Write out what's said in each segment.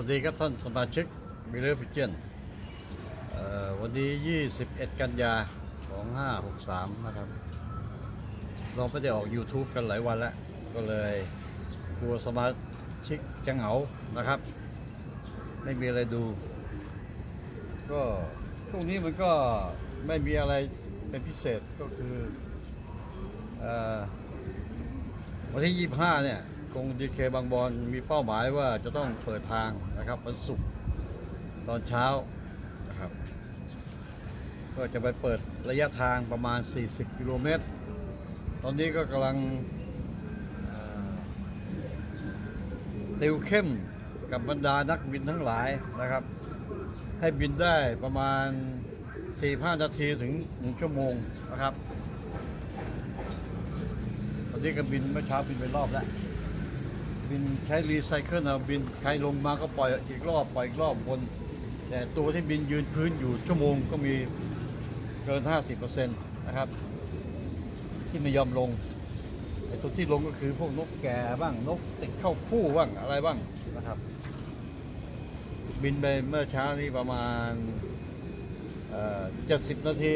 วัสดีครับท่านสมาชิกมิเลอร์พิเจนวันนี้ 21 กันยา2563 นะครับ เราไม่ได้ออก YouTube กันหลายวันแล้ว ก็เลยกลัวสมาชิกจะเหงานะครับ ไม่มีอะไรดู ก็ช่วงนี้มันก็ไม่มีอะไรเป็นพิเศษก็คืออวันที่ 25 เนี่ย กงดีเคบางบอนมีเป้าหมายว่าจะต้องเปิดทางนะครับวันศุกร์ตอนเช้านะครับ ก็จะไปเปิดระยะทางประมาณ 40 กิโลเมตร ตอนนี้ก็กำลังเติวเข้มกับบรรดานักบินทั้งหลายนะครับ ให้บินได้ประมาณ 45 นาทีถึง 1 ชั่วโมงนะครับ ตอนนี้ก็บินเมื่อเช้าบินไปรอบแล้ว บินใช้รีไซเคิลเอาบินใครลงมาก็ปล่อยอีกรอบปล่อยอีกรอบบนแต่ตัวที่บินยืนพื้นอยู่ชั่วโมงก็มีเกิน 50%นะครับ ที่ไม่ยอมลงไอ้ตัวที่ลงก็คือพวกนกแก่บ้างนกติดเข้าคู่บ้างอะไรบ้างนะครับ บินไปเมื่อเช้านี้ประมาณเจ็ดสิบนาที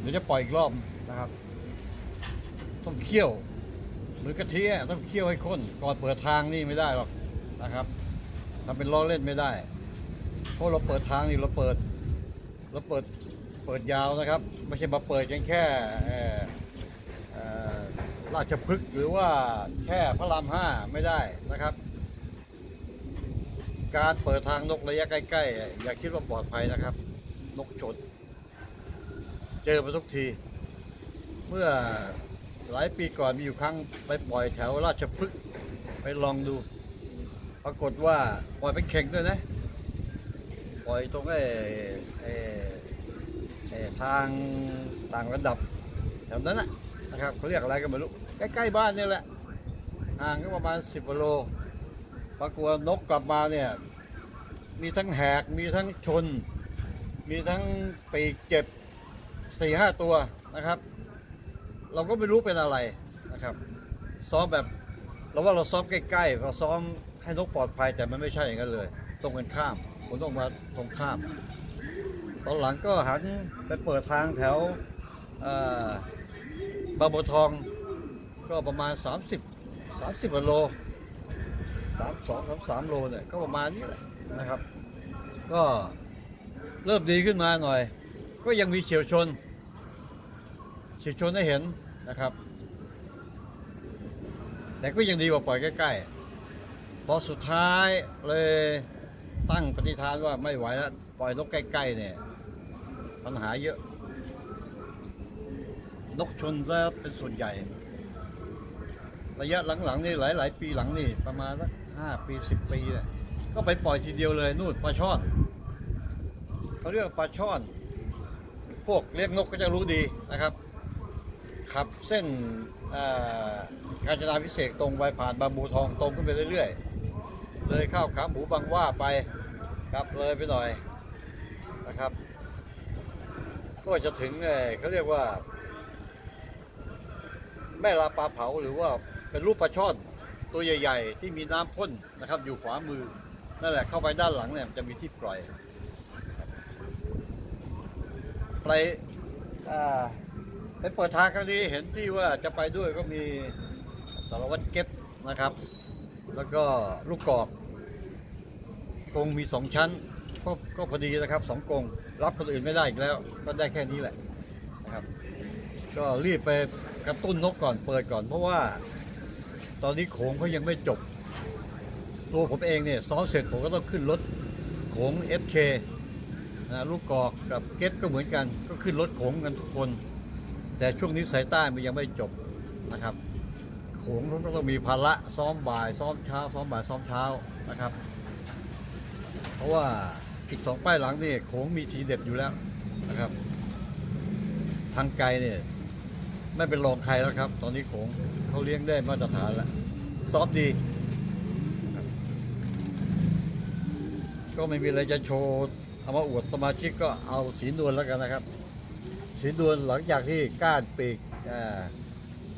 เดี๋ยวจะปล่อยอีกรอบนะครับ ต้องเคี่ยว หมือกะทิต้องเคี่ยวให้ข้นก่อนเปิดทางนี่ไม่ได้หรอกนะครับทำเป็นล้อเล่นไม่ได้ เพราะเราเปิดทางนี่เราเปิดเราเปิดเปิดยาวนะครับ ไม่ใช่มาเปิดกันแค่เอ่อเอ่อราชพฤกษ์หรือว่าแค่พระรามห้าไม่ได้นะครับ การเปิดทางนกระยะใกล้ๆ อย่าคิดว่าปลอดภัยนะครับ นกชนเจอมาทุกที เมื่อ หลายปีก่อนมีอยู่ครั้งไปปล่อยแถวราชพฤกษ์ไปลองดู ปรากฏว่าปล่อยเป็นเข่งด้วยนะ ปล่อยตรงไอ้ไอ้ไอ้ทางต่างระดับแถวนั้นนะนะครับเขาเรียกอะไรกันไม่รู้ใกล้ๆบ้านนี่แหละห่างก็ประมาณ10กิโลปรากฏว่านกกลับมาเนี่ยมีทั้งแหกมีทั้งชน มีทั้งปีกเจ็บสี่ห้าตัวนะครับ เราก็ไม่รู้เป็นอะไรนะครับ ซ้อมแบบเราว่าเราซ้อมใกล้ๆเราซ้อมให้นกปลอดภัยแต่มันไม่ใช่อย่างนั้นเลย ตรงกันข้ามผมต้องมาตรงข้าม ตอนหลังก็หันไปเปิดทางแถวบางบัวทองก็ประมาณ 30 30กว่าโลสามสองสามสามโลเนี่ยก็ประมาณนี้แหละนะครับ ก็เริ่มดีขึ้นมาหน่อย ก็ยังมีเฉียวชน เฉียวชนให้เห็นนะครับ แต่ก็ยังดีกว่าปล่อยใกล้ๆพอสุดท้ายเลยตั้งปฏิฐานว่าไม่ไหวแล้ว ปล่อยนกใกล้ๆเนี่ยปัญหาเยอะ นกชนซะเป็นส่วนใหญ่ ระยะหลังๆนี่หลายๆ ปีหลังนี่ประมาณสักห้าปีสิบปีเนี่ยก็ไปปล่อยทีเดียวเลยนู่นปลาช่อนเขาเรียกปลาช่อน พวกเลี้ยงนกก็จะรู้ดีนะครับ ขับเส้นกาญจนาพิเศษตรงไปผ่านบางบูทองตรงขึ้นไปเรื่อยๆ เลยเข้าขาหมูบางว่าไปครับเลยไปหน่อยนะครับ ก็จะถึงเอ่อเขาเรียกว่า แม่ลาปลาเผาหรือว่าเป็นรูปปลาช่อนตัวใหญ่ ๆ ที่มีน้ำพ่นนะครับ อยู่ขวามือนั่นแหละเข้าไปด้านหลังเนี่ยจะมีที่ปล่อยไปอ่า ไปเปิดทางครั้งนี้เห็นที่ว่าจะไปด้วยก็มีสารวัตรเก็ตนะครับ แล้วก็ลูกกอกกงมีสองชั้นก็ก็พอดีนะครับสองกงรับคนอื่นไม่ได้อีกแล้ว ก็ได้แค่นี้แหละนะครับ ก็รีบไปกระตุ้นนกก่อนเปิดก่อน เพราะว่าตอนนี้โขงเขายังไม่จบ ตัวผมเองเนี่ยซ้อมเสร็จผมก็ต้องขึ้นรถโขง FK นะลูกกอกกับเก็ตก็เหมือนกัน ก็ขึ้นรถโขงกันทุกคน แต่ช่วงนี้สายใต้มันยังไม่จบนะครับโขงก็ต้องมีภาระซ้อมบ่ายซ้อมเช้า ซ้อมบ่ายซ้อมเช้านะครับ เพราะว่าอีกสองป้ายหลังนี่โขงมีทีเด็ดอยู่แล้วนะครับ ทางไกลเนี่ยไม่เป็นรองใครแล้วครับ ตอนนี้โขงเขาเลี้ยงได้มาตรฐานแล้วซอฟดีก็ไม่มีอะไรจะโชว์เอามาอวดสมาชิกก็เอาสีนวลแล้วกันนะครับ สีดวนหลังจากที่ก้านปีกอ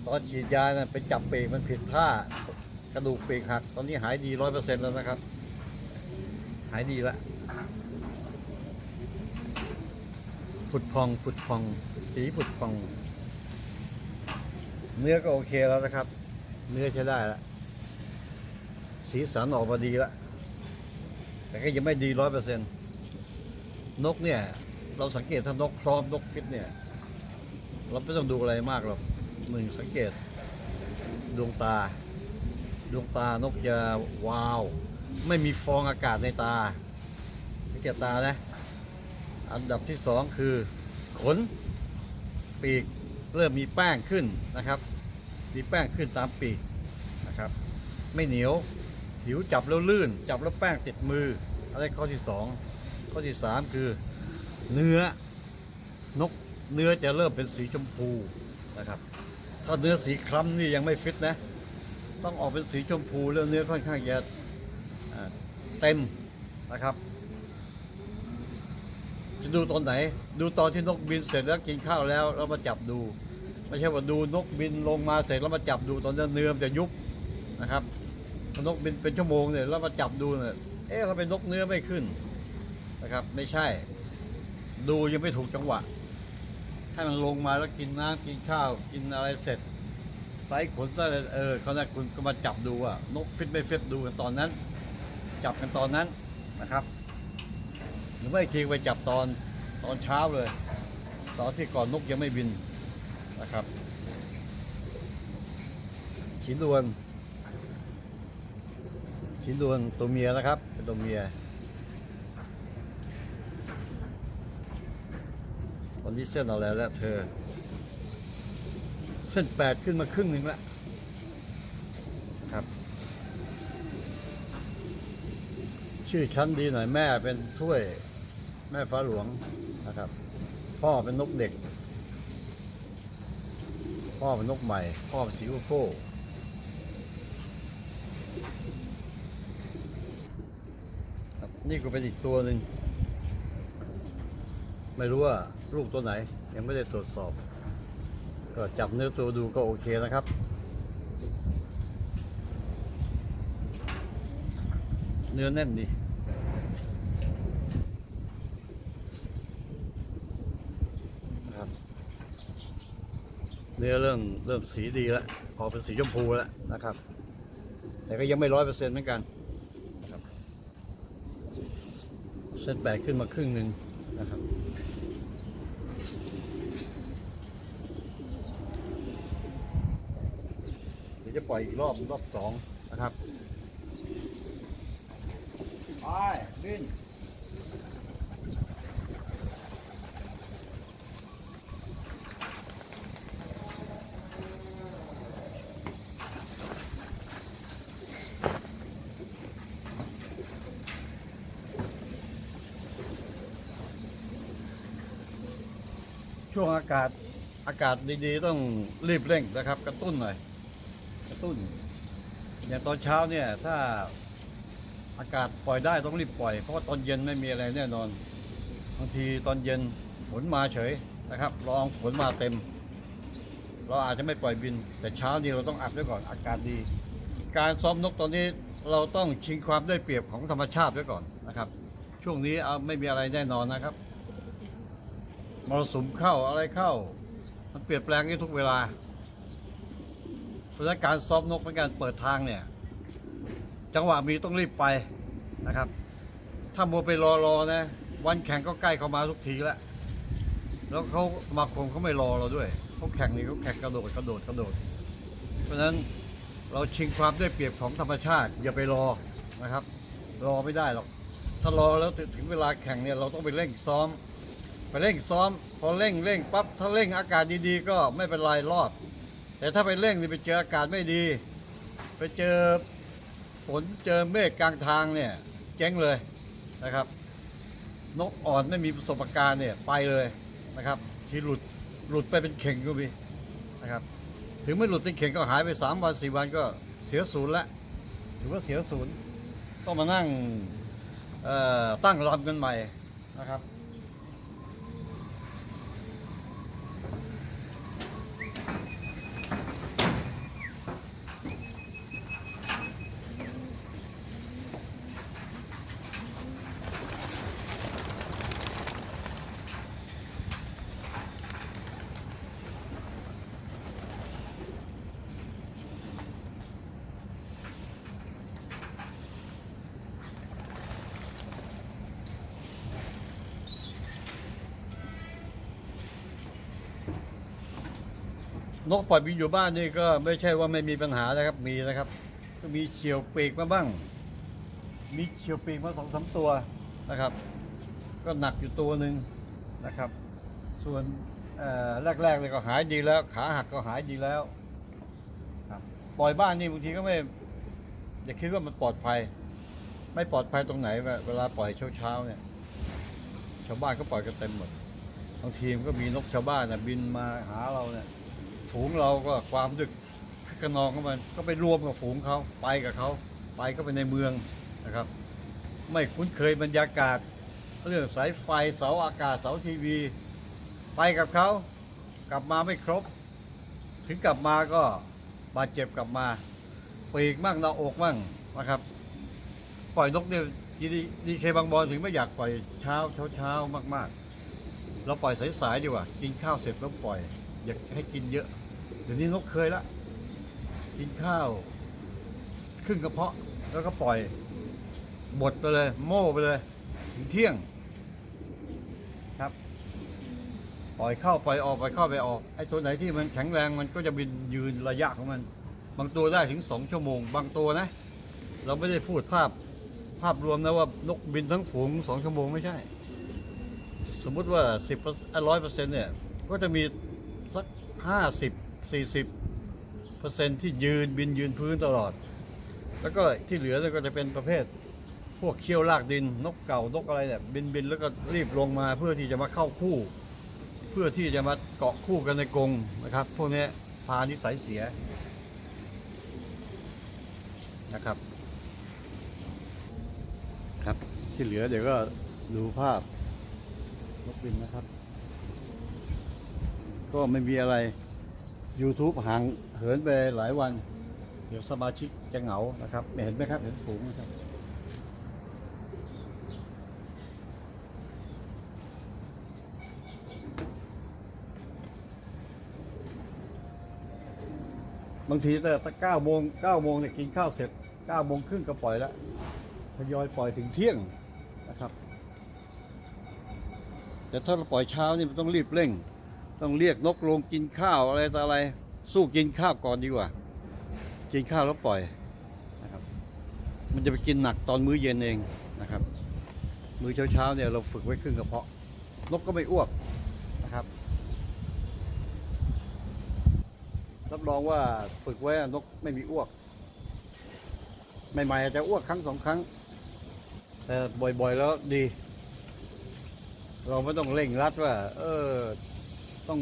ตอนฉีดยานะไปจับปีกมันผิดท่ากระดูกปีกหัก ตอนนี้หายดีร้อยเปอร์เซ็นต์แล้วนะครับ หายดีละผุดพองผุดพอง สีผุดพอง เนื้อก็โอเคแล้วนะครับ เนื้อใช้ได้แล้วสีสันออกมาดีแล้วแต่ก็ยังไม่ดีร้อยเปอร์เซ็นต์นกเนี่ย เราสังเกตถ้านกพร้อมนกฟิตเนี่ย เราไม่ต้องดูอะไรมากหรอกหนึ่งสังเกตดวงตา ดวงตานกจะวาว ไม่มีฟองอากาศในตา สังเกตตานะ อันดับที่สองคือขนปีกเริ่มมีแป้งขึ้นนะครับ มีแป้งขึ้นตามปีกนะครับ ไม่เหนียวผิวจับแล้วลื่น จับแล้วแป้งติดมือ อะไรข้อที่สองข้อที่สามคือ เนื้อนกเนื้อจะเริ่มเป็นสีชมพูนะครับ ถ้าเนื้อสีคล้ำนี่ยังไม่ฟิตนะ ต้องออกเป็นสีชมพูแล้วเนื้อค่อนข้างจะเต็มนะครับ จะดูตอนไหน ดูตอนที่นกบินเสร็จแล้วกินข้าวแล้วเรามาจับดู ไม่ใช่ว่าดูนกบินลงมาเสร็จแล้วมาจับดูตอนนั้เนื้อมันจะยุบนะครับนกบินเป็นชั่วโมงเนี่ยแล้วมาจับดูเนี่ยเอ๊ะเขาเป็นนกเนื้อไม่ขึ้นนะครับ ไม่ใช่ ดูยังไม่ถูกจังหวะ ให้มันลงมาแล้วกินน้ำกินข้าว กินอะไรเสร็จไซส์ขนไซส์อะเออเขาเนี่ยคุณก็มาจับดูว่านกฟิตไม่ฟิตดูกันตอนนั้น จับกันตอนนั้นนะครับ หรือไม่ทีไปจับตอนตอนเช้าเลย ตอนที่ก่อนนกยังไม่บินนะครับชินดวนชินดวนตัวเมียนะครับเป็นตัวเมีย นนี้เส้นเอาแล้วแล้วเธอ เส้นแปดขึ้นมาครึ่งหนึ่งแล้วครับ ชื่อชั้นดีหน่อยแม่เป็นถ้วยแม่ฟ้าหลวงนะครับ พ่อเป็นนกเด็ก พ่อเป็นนกใหม่ พ่อเป็นสีโอโก้ครับนี่ก็เป็นอีกตัวหนึ่ง ไม่รู้ว่าลูกตัวไหน ยังไม่ได้ตรวจสอบ ก็จับเนื้อตัวดูก็โอเคนะครับเนื้อแน่นดีนะครับ เนื้อเริ่มเริ่มสีดีแล้ว ออกเป็นสีชมพูแล้วนะครับ แต่ก็ยังไม่ร้อยเปอร์เซ็นต์เหมือนกันเส้นแปดขึ้นมาครึ่งหนึ่งนะครับเดี๋ยวจะ ปล่อยอีกรอบรอบสองนะครับไปบินช่วงอากาศอากาศดีๆ ต้องรีบเร่งนะครับ กระตุ้นหน่อยกระ ตุ้น อย่างตอนเช้าเนี่ยถ้าอากาศปล่อยได้ต้องรีบปล่อย เพราะว่าตอนเย็นไม่มีอะไรแน่นอนบางทีตอนเย็นฝนมาเฉยนะครับลองฝนมาเต็ม เราอาจจะไม่ปล่อยบิน แต่เช้านี้เราต้องอัดไว้ก่อนอากาศดี การซ้อมนกตอนนี้เราต้องชิงความได้เปรียบของธรรมชาติไว้ก่อนนะครับ ช่วงนี้เอาไม่มีอะไรแน่นอนนะครับมรสุมเข้าอะไรเข้า มันเปลี่ยนแปลงได้ทุกเวลา เพราะฉะนั้นการซ้อมนกเป็นการเปิดทางเนี่ย จังหวะมีต้องรีบไปนะครับ ถ้ามัวไปรอรอนะ วันแข่งก็ใกล้เข้ามาทุกทีแล้วแล้วเขาสมาคมเขาไม่รอเราด้วยเขาแข่งนี่เขาแข่งกระโดดกระโดดกระโดด เพราะฉะนั้นเราชิงความได้เปรียบของธรรมชาติ อย่าไปรอนะครับ รอไม่ได้หรอก ถ้ารอแล้วถึงเวลาแข่งเนี่ยเราต้องไปเร่งซ้อม ไปเร่งซ้อม พอเร่งเร่งปั๊บถ้าเร่งอากาศดีๆ ก็ไม่เป็นไรรอด แต่ถ้าไปเร่งนี่ไปเจออากาศไม่ดี ไปเจอฝนเจอเมฆกลางทางเนี่ยเจ๊งเลยนะครับ นกอ่อนไม่มีประสบการณ์เนี่ยไปเลยนะครับ ที่หลุดหลุดไปเป็นเข่งก็มีนะครับ ถึงไม่หลุดเป็นเข่งก็หายไปสามวันสี่วันก็เสียศูนย์ละถือว่าเสียศูนย์ต้องมานั่งตั้งรำกันใหม่นะครับ นกปล่อยบินอยู่บ้านนี่ก็ไม่ใช่ว่าไม่มีปัญหานะครับ มีนะครับ ก็มีเฉียวปีกมาบ้าง มีเฉียวปีกมาสองสามตัวนะครับ ก็หนักอยู่ตัวหนึ่งนะครับ ส่วนแรกๆเลยก็หายดีแล้ว ขาหักก็หายดีแล้วครับปล่อยบ้านนี่บางทีก็ไม่อย่าคิดว่ามันปลอดภัย ไม่ปลอดภัยตรงไหนเวเวลาปล่อยเช้าๆเนี่ย ชาวบ้านก็ปล่อยกันเต็มหมดบางทีมันก็มีนกชาวบ้านนะบินมาหาเราเนี่ย ฝูงเราก็ความดึกคึกขนองของมันก็ไปรวมกับฝูงเขาไปกับเขาไปก็ไปในเมืองนะครับ ไม่คุ้นเคยบรรยากาศ เรื่องสายไฟเสาอากาศเสาทีวี ไปกับเขากลับมาไม่ครบ ถึงกลับมาก็บาดเจ็บกลับมาปีกมั่งหน้าอกมั่งนะครับ ปล่อยนกเนี่ยดีดีเคบางบอลถึงไม่อยากปล่อยเช้าเช้าเช้ามากๆ เราปล่อยสายๆดีกว่า กินข้าวเสร็จแล้วปล่อย อยากให้กินเยอะ เดี๋ยวนี้นกเคยละกินข้าวครึ่งกระเพาะแล้วก็ปล่อยบดไปเลย โม่ไปเลยถึงเที่ยงครับ ปล่อยเข้าปล่อยออกปล่อยเข้าไปออกไอ้ตัวไหนที่มันแข็งแรงมันก็จะบินยืนระยะของมัน บางตัวได้ถึงสองชั่วโมง บางตัวนะ เราไม่ได้พูดภาพภาพรวมนะว่านกบินทั้งฝูงสองชั่วโมงไม่ใช่ สมมุติว่าสิบร้อยเปอร์เซ็นต์เนี่ย ก็จะมีสักห้าสิบ สี่สิบเปอร์เซ็นที่ยืนบินยืนพื้นตลอด แล้วก็ที่เหลือก็จะเป็นประเภท พวกเขี้ยวลากดินนกเก่านกอะไรเนี่ยบินบินแล้วก็รีบลงมาเพื่อที่จะมาเข้าคู่ เพื่อที่จะมาเกาะคู่กันในกรงนะครับ พวกนี้พานิสัยเสียนะครับครับที่เหลือเดี๋ยวก็ดูภาพนกบินนะครับ ก็ไม่มีอะไร YouTube ห่างเหินไปหลายวัน เดี๋ยวสมาชิกจะเหงานะครับ เห็นไหมครับ เห็นฝูงไหมครับ บางทีแต่ตั้งเก้าโมงเก้าโมงเนี่ยกินข้าวเสร็จเก้าโมงครึ่งก็ปล่อยแล้วทยอยปล่อยถึงเที่ยงนะครับ แต่ถ้าเราปล่อยเช้านี่มันต้องรีบเร่ง ต้องเรียกนกลงกินข้าวอะไรต่ออะไร สู้กินข้าวก่อนดีกว่า กินข้าวแล้วปล่อยนะครับ มันจะไปกินหนักตอนมื้อเย็นเองนะครับ มื้อเช้าๆเนี่ยเราฝึกไว้ครึ่งกระเพาะ นกก็ไม่อ้วกนะครับรับรองว่าฝึกไว้นกไม่มีอ้วกใหม่ๆอาจจะอ้วกครั้งสองครั้ง แต่บ่อยๆแล้วดี เราไม่ต้องเร่งรัดว่า เออ ต้อง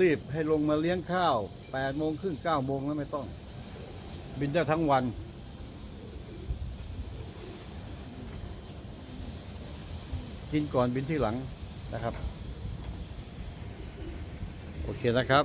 รีบให้ลงมาเลี้ยงข้าวแปดโมงครึ่งเก้าโมงแล้วไม่ต้อง บินได้ทั้งวัน กินก่อนบินที่หลังนะครับ โอเคนะครับ